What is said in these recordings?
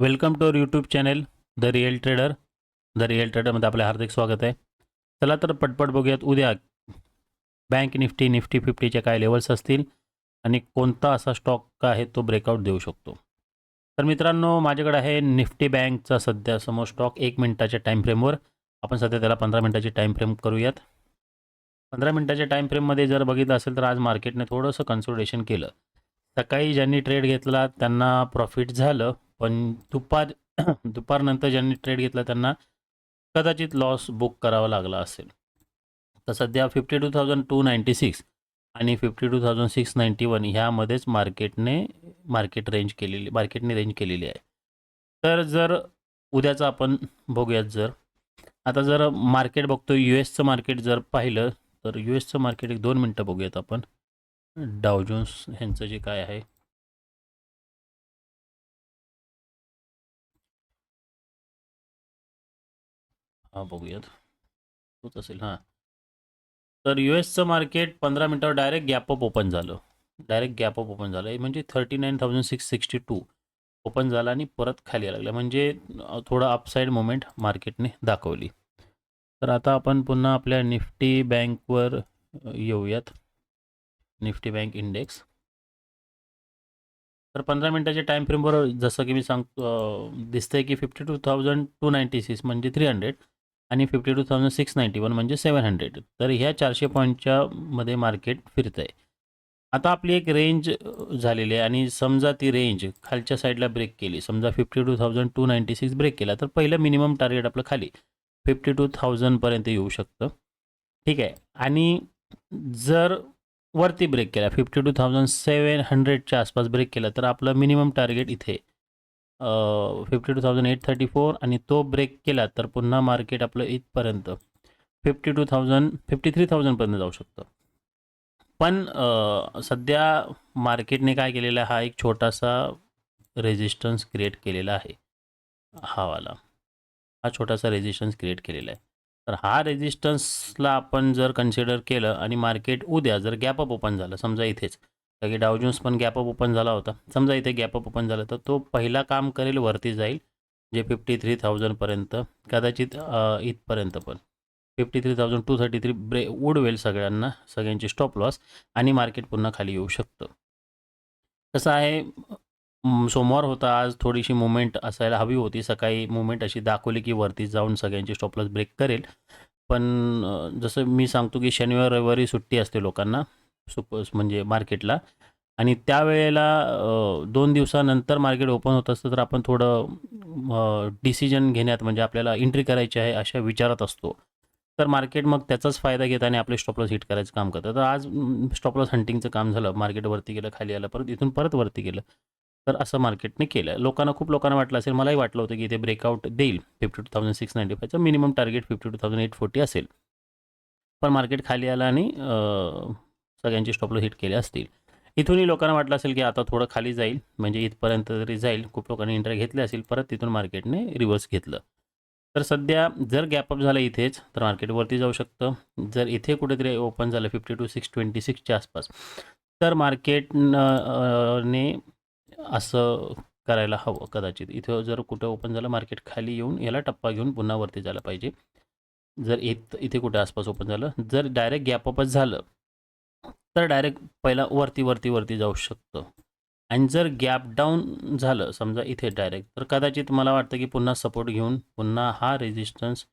Welcome to our YouTube channel the real trader. The real ट्रेडरमध्ये आपलं हार्दिक स्वागत आहे. चला तर पटपट बघूयात उद्या बँक निफ्टी निफ्टी फिफ्टीचे काय लेवल्स असतील आणि कोणता असा स्टॉक आहे तो ब्रेकआउट देऊ शकतो. तर मित्रांनो माझ्याकडे आहे निफ्टी बँकचा सध्या समोर स्टॉक एक मिनटाच्या टाईम फ्रेमवर आपण सध्या त्याला पंधरा मिनटाची टाईम फ्रेम करूयात. पंधरा मिनटाच्या टाईम फ्रेममध्ये जर बघितलं असेल तर आज मार्केटने थोडंसं कन्सोल्टेशन केलं. सकाळी ज्यांनी ट्रेड घेतला त्यांना प्रॉफिट झालं. पण दुपार दुपारनंतर ज्यांनी ट्रेड घेतला त्यांना कदाचित लॉस बुक करावा लागला असेल. तर सध्या fifty two thousand two ninety six आणि fifty two thousand six ninety one ह्यामध्येच मार्केटने मार्केट रेंज केलेली मार्केटने रेंज केलेली आहे. तर जर उद्याचं आपण बघूयात जर आता जर मार्केट बघतो यू एसचं मार्केट जर पाहिलं तर यू एसचं मार्केट एक दोन मिनटं बघूयात आपण. डावजोन्स ह्यांचं जे काय आहे हां बघूयात. तोच असेल हां. तर यू एसचं मार्केट पंधरा मिनटावर डायरेक्ट गॅपअप ओपन झालं. डायरेक्ट गॅपअप ओपन झालं. म्हणजे thirty nine thousand six sixty two open झाला आणि परत खाली यायला लागलं. म्हणजे थोडं अपसाईड मोमेंट मार्केटने दाखवली. तर आता आपण पुन्हा आपल्या निफ्टी बँकवर येऊयात. निफ्टी बँक इंडेक्स तर पंधरा मिनटाच्या टाईम फ्रेमवर जसं की मी सांगतो दिसतं दिसतंय की fifty two thousand two ninety six म्हणजे थ्री हंड्रेड आणि fifty two thousand six ninety one म्हणजे सेवन हंड्रेड तर ह्या चारशे पॉईंटच्या मध्ये मार्केट फिरतं आहे आता आपली एक रेंज झालेली आहे आणि समजा ती रेंज खालच्या साईडला ब्रेक केली समजा fifty two thousand two ninety six break केला तर पहिलं मिनिमम टार्गेट आपलं खाली फिफ्टी टू थाउजंडपर्यंत येऊ शकतं. ठीक आहे. आणि जर वरती ब्रेक केला फिफ्टी टू थाउजंड सेवन हंड्रेडच्या आसपास ब्रेक केला तर आपलं मिनिमम टार्गेट इथे fifty two thousand eight thirty four आणि तो ब्रेक केला तर पुन्हा मार्केट आपलं इथपर्यंत fifty two thousand fifty three थाउजंडपर्यंत जाऊ शकतं. पण सध्या मार्केटने काय केलेला आहे? हा एक छोटासा रेजिस्टन्स क्रिएट केलेला आहे. हा वाला. हा छोटासा रेजिस्टन्स क्रिएट केलेला आहे. तर हा रेजिस्टन्सला आपण जर कन्सिडर केलं आणि मार्केट उद्या जर गॅप अप ओपन झालं समजा इथेच कारण की डावजन्स पण गॅपअप ओपन झाला होता. समजा इथे गॅपअप ओपन झाला तर तो पहिला काम करेल वरती जाईल जे फिफ्टी थ्री थाउजंडपर्यंत कदाचित इथपर्यंत पण. Fifty three thousand two thirty three ब्रे उडवेल सगळ्यांना सगळ्यांची स्टॉप लॉस आणि मार्केट पुन्हा खाली येऊ शकतं. कसं आहे सोमवार होता आज थोडीशी मुवमेंट असायला हवी होती. सकाळी मुवमेंट अशी दाखवली की वरती जाऊन सगळ्यांची स्टॉप लॉस ब्रेक करेल. पण जसं मी सांगतो की शनिवार रविवारी सुट्टी असते लोकांना सुप म्हणजे मार्केटला. आणि त्यावेळेला दोन दिवसानंतर मार्केट ओपन होत असतं तर आपण थोडं डिसिजन घेण्यात म्हणजे आपल्याला एंट्री करायची आहे अशा विचारात असतो. तर मार्केट मग त्याचाच फायदा घेत आणि आपले स्टॉपलॉस हिट करायचं काम करतं. तर आज स्टॉपलॉस हंटिंगचं काम झालं. मार्केट वरती गेलं खाली आलं परत इथून परत वरती गेलं. तर असं मार्केटने केलं. लोकांना खूप लोकांना वाटलं असेल मलाही वाटलं होतं की इथे ब्रेकआउट देईल. Fifty two thousand six ninety फायचं minimum target fifty two thousand eight forty असेल. पण मार्केट खाली आलं आणि सगळ्यांची स्टॉपलॉस हिट केले असतील. इथूनही लोकांना वाटलं असेल की आता थोडं खाली जाईल म्हणजे इथपर्यंत तरी जाईल. खूप लोकांनी एंट्री घेतले असेल परत तिथून मार्केटने रिव्हर्स घेतलं. तर सध्या जर गॅपअप झालं इथेच तर मार्केट वरती जाऊ शकतं. जर इथे कुठेतरी ओपन झालं फिफ्टी टू सिक्स ट्वेंटी सिक्सच्या आसपास तर मार्केट ने असं करायला हवं कदाचित. इथं जर कुठं ओपन झालं मार्केट खाली येऊन याला टप्पा घेऊन पुन्हा वरती जायला पाहिजे. जर इथ इथे कुठे आसपास ओपन झालं जर डायरेक्ट गॅपअपच झालं तर डायरेक्ट पहिला वरती वरती वरती जाऊ शकतं. आणि जर गॅप डाऊन झालं समजा इथे डायरेक्ट तर कदाचित मला वाटतं की पुन्हा सपोर्ट घेऊन पुन्हा हा रेजिस्टन्स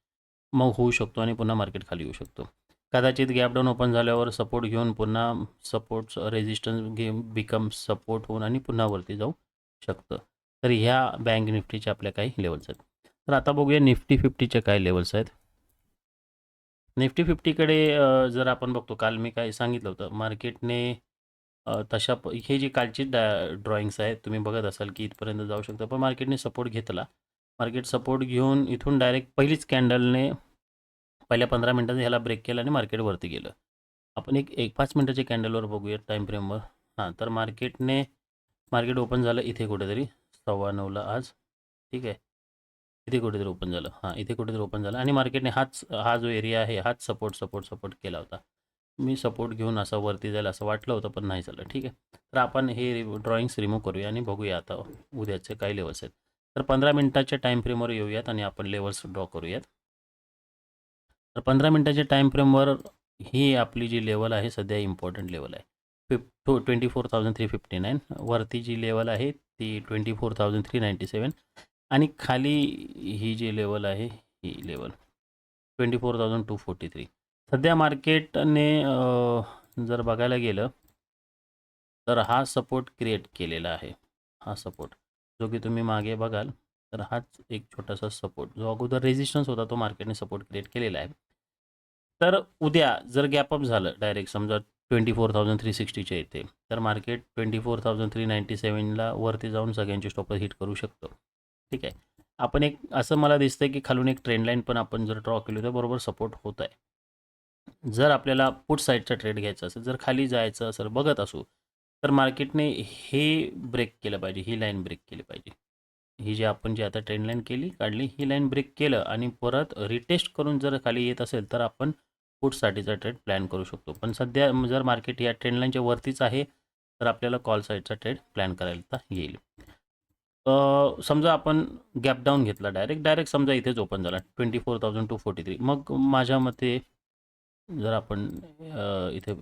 मग होऊ शकतो आणि पुन्हा मार्केट खाली येऊ शकतो. कदाचित गॅप डाऊन ओपन झाल्यावर सपोर्ट घेऊन पुन्हा सपोर्ट रेजिस्टन्स घे बिकम सपोर्ट होऊन आणि पुन्हा वरती जाऊ शकतं. तर ह्या बँक निफ्टीच्या आपल्या काही लेवल्स आहेत. तर आता बघूया निफ्टी फिफ्टीच्या काय लेवल्स आहेत. निफ्टी फिफ्टीकडे जर आपण बघतो काल मी काय सांगितलं होतं मार्केटने तशा प हे जी कालची डा ड्रॉइंग्स आहेत तुम्ही बघत असाल की इथपर्यंत जाऊ शकता पण मार्केटने सपोर्ट घेतला. मार्केट सपोर्ट घेऊन इथून डायरेक्ट पहिलीच कॅन्डलने पहिल्या पंधरा मिनटात ह्याला ब्रेक केला आणि मार्केटवरती गेलं. आपण एक एक पाच मिनटाच्या कॅन्डलवर बघूया टाईम फ्रेमवर हां तर मार्केटने मार्केट ओपन झालं इथे कुठेतरी सव्वा नऊला आज. ठीक आहे. इथे कुठेतरी ओपन झालं. हां इथे कुठेतरी ओपन झालं. आणि मार्केटने हाच हा जो एरिया आहे हाच सपोर्ट सपोर्ट सपोर्ट केला होता. मी सपोर्ट घेऊन असा वरती जाईल असं वाटलं होतं पण नाही झालं. ठीक आहे. तर आपण हे ड्रॉइंग्स रिमूव्ह करूया आणि बघूया आता उद्याचे काय लेवल्स आहेत. तर पंधरा मिनटाच्या टाईम फ्रेमवर येऊयात आणि आपण लेवल्स ड्रॉ करूयात. तर पंधरा मिनटाच्या टाईम फ्रेमवर ही आपली जी लेवल आहे सध्या इम्पॉर्टंट लेवल आहे. फिफ two twenty four thousand three fifty nine वरती जी लेवल आहे ती twenty four thousand three ninety seven आणि खाली ही जी लेवल आहे ही level twenty four thousand two forty three सध्या मार्केटने जर बघायला गेलं तर हा सपोर्ट क्रिएट केलेला आहे. हा सपोर्ट जो की तुम्ही मागे बघाल तर हाच एक छोटासा सपोर्ट जो अगोदर रेजिस्टन्स होता तो मार्केटने सपोर्ट क्रिएट केलेला आहे. तर उद्या जर गॅपअप झालं डायरेक्ट समजा ट्वेंटी फोर थाउजंड थ्री सिक्स्टीच्या इथे तर market twenty four thousand three ninety सेवनला वरती जाऊन सगळ्यांचे स्टॉपर हिट करू शकतो. ठीक आहे. आपण एक असं मला दिसतंय की खालून एक ट्रेंड लाईन पण आपण जर ड्रॉ केली तर बरोबर सपोर्ट होत आहे जर आपल्याला पुट साईडचा ट्रेड घ्यायचा असेल जर खाली जायचं असेल बघत असू तर मार्केटने हे ब्रेक केलं पाहिजे ही लाईन ब्रेक केली पाहिजे. ही जी आपण जी आता ट्रेंड लाईन केली काढली ही लाईन ब्रेक केलं आणि परत रिटेस्ट करून जर खाली येत असेल तर आपण पुटसाठीचा ट्रेड प्लॅन करू शकतो. पण सध्या जर मार्केट या ट्रेंड लाईनच्या वरतीच आहे तर आपल्याला कॉल साईडचा ट्रेड प्लॅन करायला येईल. समजा आपण गॅप डाऊन घेतला डायरेक्ट डायरेक्ट समजा इथेच ओपन झाला twenty four thousand two forty three मग माझ्या मते जर आपण इथे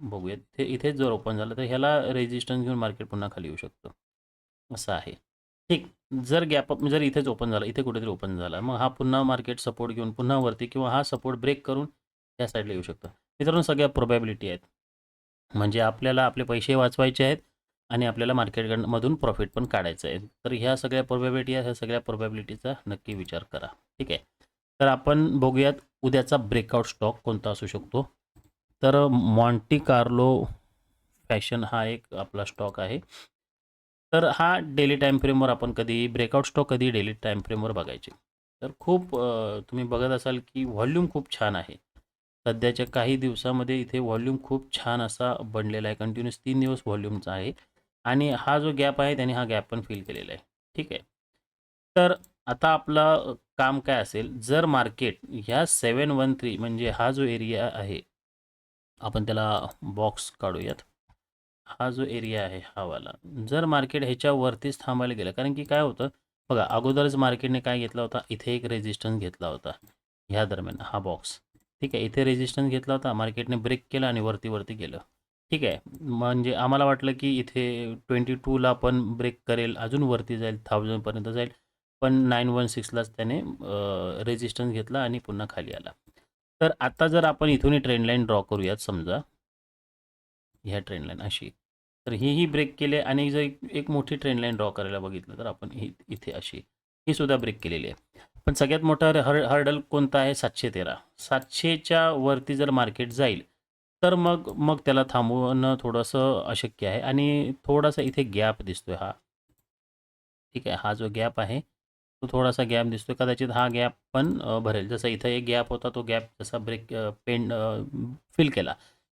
बघूयात इथे इथेच जर ओपन झालं तर ह्याला रेजिस्टन्स घेऊन मार्केट पुन्हा खाली येऊ शकतो. असं आहे. ठीक. जर गॅप जर इथेच ओपन झाला इथे कुठेतरी ओपन झाला मग हा पुन्हा मार्केट सपोर्ट घेऊन पुन्हा वरती किंवा हा सपोर्ट ब्रेक करून या साईडला येऊ शकतो. मित्रांनो सगळ्या प्रोबॅबिलिटी आहेत. म्हणजे आपल्याला आपले पैसे वाचवायचे आहेत. आणि आपल्याला मार्केटमधून प्रॉफिट पण काढायचं आहे. तर ह्या सगळ्या प्रोबॅबिलिटी ह्या सगळ्या प्रोबॅबिलिटीचा नक्की विचार करा. ठीक आहे? तर आपण बघूयात उद्याचा ब्रेकआउट स्टॉक कोणता असू शकतो. तर मॉन्टी कार्लो फॅशन हा एक आपला स्टॉक आहे. तर हा डेली टाईम फ्रेमवर आपण कधी ब्रेकआउट स्टॉक कधी डेली टाईम फ्रेमवर बघायचे. तर खूप तुम्ही बघत असाल की व्हॉल्यूम खूप छान आहे. सध्याच्या काही दिवसामध्ये इथे व्हॉल्यूम खूप छान असा बनलेला आहे. कंटिन्युअस तीन दिवस व्हॉल्यूमचा आहे. आणि हा जो गॅप आहे त्याने हा गॅप पण फिल केलेला आहे. ठीक आहे? तर आता आपलं काम काय असेल? जर मार्केट ह्या सेवन वन थ्री म्हणजे हा जो एरिया आहे आपण त्याला बॉक्स काढूयात. हा जो एरिया आहे हा वाला. जर मार्केट ह्याच्यावरतीच थांबायला गेलं कारण की काय होतं? बघा अगोदरच मार्केटने काय घेतला होता? इथे एक रेजिस्टन्स घेतला होता. ह्या दरम्यान हा बॉक्स ठीक आहे? इथे रेजिस्टन्स घेतला होता मार्केटने ब्रेक केला आणि वरती वरती गेलं. ठीक आहे. म्हणजे आम्हाला वाटलं की इथे ट्वेंटी टूला पण ब्रेक करेल अजून वरती जाईल थाउजंडपर्यंत जाईल. पण नाईन वन सिक्सलाच त्याने रेजिस्टन्स घेतला आणि पुन्हा खाली आला. तर आता जर आपण इथून ट्रेन लाईन ड्रॉ करूयात समजा. ह्या ट्रेन लाईन अशी. तर ही ब्रेक केले आणि जर एक, मोठी ट्रेन लाईन ड्रॉ करायला बघितलं तर आपण ही इथे अशी. ही सुद्धा ब्रेक केलेली आहे. पण सगळ्यात मोठा हर हर्डल कोणता आहे? सातशे तेरा. सातशेच्या वरती जर मार्केट जाईल तर मग मग त्याला थांबवणं थोडंसं अशक्य आहे. आणि थोडासा इथे गॅप दिसतोय हा. ठीक आहे हा जो गॅप आहे तो थोडासा गॅप दिसतोय. कदाचित हा गॅप पण भरेल. जसा इथं एक गॅप होता तो गॅप जसा ब्रेक पेन फिल केला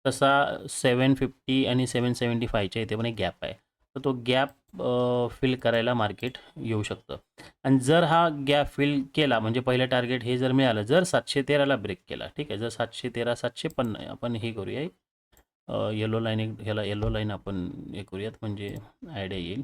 तसा सेवन फिफ्टी आणि सेवन सेवन्टी फायच्या इथे पण एक गॅप आहे. तर तो गॅप फिल करायला मार्केट येऊ शकतं. आणि जर हा गॅप फिल केला म्हणजे पहिलं टार्गेट हे जर मिळालं जर सातशे तेराला ब्रेक केला ठीक आहे जर सातशे तेरा सातशे पण आपण हे करूया येलो लाईन एक ह्याला येलो लाईन आपण हे करूयात म्हणजे आयडिया येईल.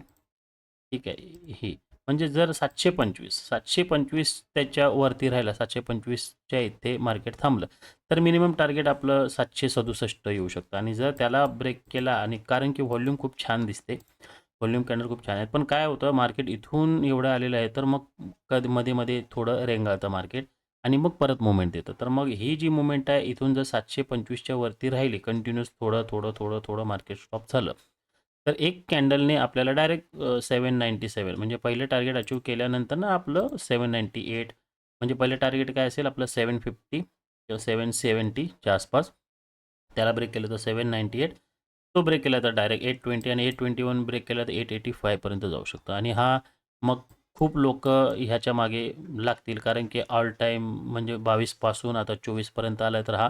ठीक आहे ही. म्हणजे जर सातशे पंचवीस सातशे पंचवीस त्याच्या वरती राहिला सातशे पंचवीसच्या इथे मार्केट थांबलं तर मिनिमम टार्गेट आपलं सातशे सदुसष्ट येऊ शकतं. आणि जर त्याला ब्रेक केला आणि कारण की व्हॉल्यूम खूप छान दिसते व्हॉल्यूम कॅन्डल खूप छान आहेत. पण काय होतं मार्केट इथून एवढं आलेलं आहे तर मग कधी मध्ये मध्ये थोडं रेंगाळतं मार्केट आणि मग परत मुवमेंट येतं. तर मग ही जी मुवमेंट आहे इथून जर सातशे पंचवीसच्या वरती राहिली कंटिन्युअस थोडं थोडं थोडं थोडं मार्केट स्टॉप झालं तर एक कॅन्डलने आपल्याला डायरेक्ट सेवन नाईंटी सेवन म्हणजे पहिलं टार्गेट अचीव केल्यानंतर ना आपलं सेवन नाईंटी एट म्हणजे पहिलं टार्गेट काय असेल? आपलं सेवन फिफ्टी किंवा सेवन सेवन्टीच्या आसपास. त्याला ब्रेक केलं तर सेवन नाईंटी एट तो ब्रेक केला तर डायरेक्ट एट ट्वेंटी आणि एट ट्वेंटी वन ब्रेक केला तर एट एटी फायपर्यंत जाऊ शकतो. आणि हा मग खूप लोक ह्याच्या मागे लागतील. कारण की ऑल टाईम म्हणजे बावीसपासून आता चोवीसपर्यंत आला तर हा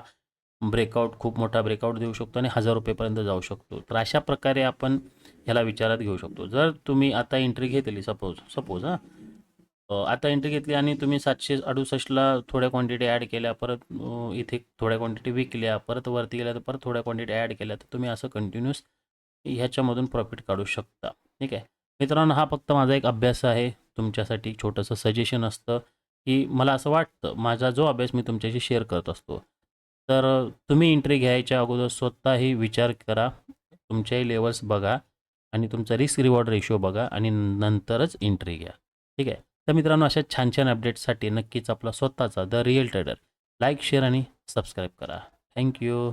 ब्रेकआउट खूप मोठा ब्रेकआउट देऊ शकतो आणि हजार रुपयेपर्यंत जाऊ शकतो. तर अशा प्रकारे आपण ह्याला विचारात घेऊ शकतो. जर तुम्ही आता एंट्री घेतली सपोज सपोज हां. आता एंट्री घेतली आणि तुम्ही सातशे अडुसष्टला थोड्या क्वांटिटी ॲड केल्या परत इथे थोड्या क्वांटिटी विकल्या परत वरती गेल्या तर परत थोड्या क्वांटिटी ॲड केल्या तर तुम्ही असं कंटिन्यूअस ह्याच्यामधून प्रॉफिट काढू शकता. ठीक आहे? मित्रांनो हा फक्त माझा एक अभ्यास आहे. तुमच्यासाठी छोटंसं सजेशन असतं की मला असं वाटतं माझा जो अभ्यास मी तुमच्याशी शेअर करत असतो तर तुम्ही एंट्री घ्यायच्या अगोदर स्वतःही विचार करा. तुमच्याही लेवल्स बघा आणि तुमचा रिस्क रिवॉर्ड रेशो बघा आणि नंतरच एंट्री घ्या. ठीक आहे? तर मित्रांनो अशा छान छान अपडेट्ससाठी नक्कीच आपला स्वतःचा the real trader like share आणि सबस्क्राईब करा. Thank you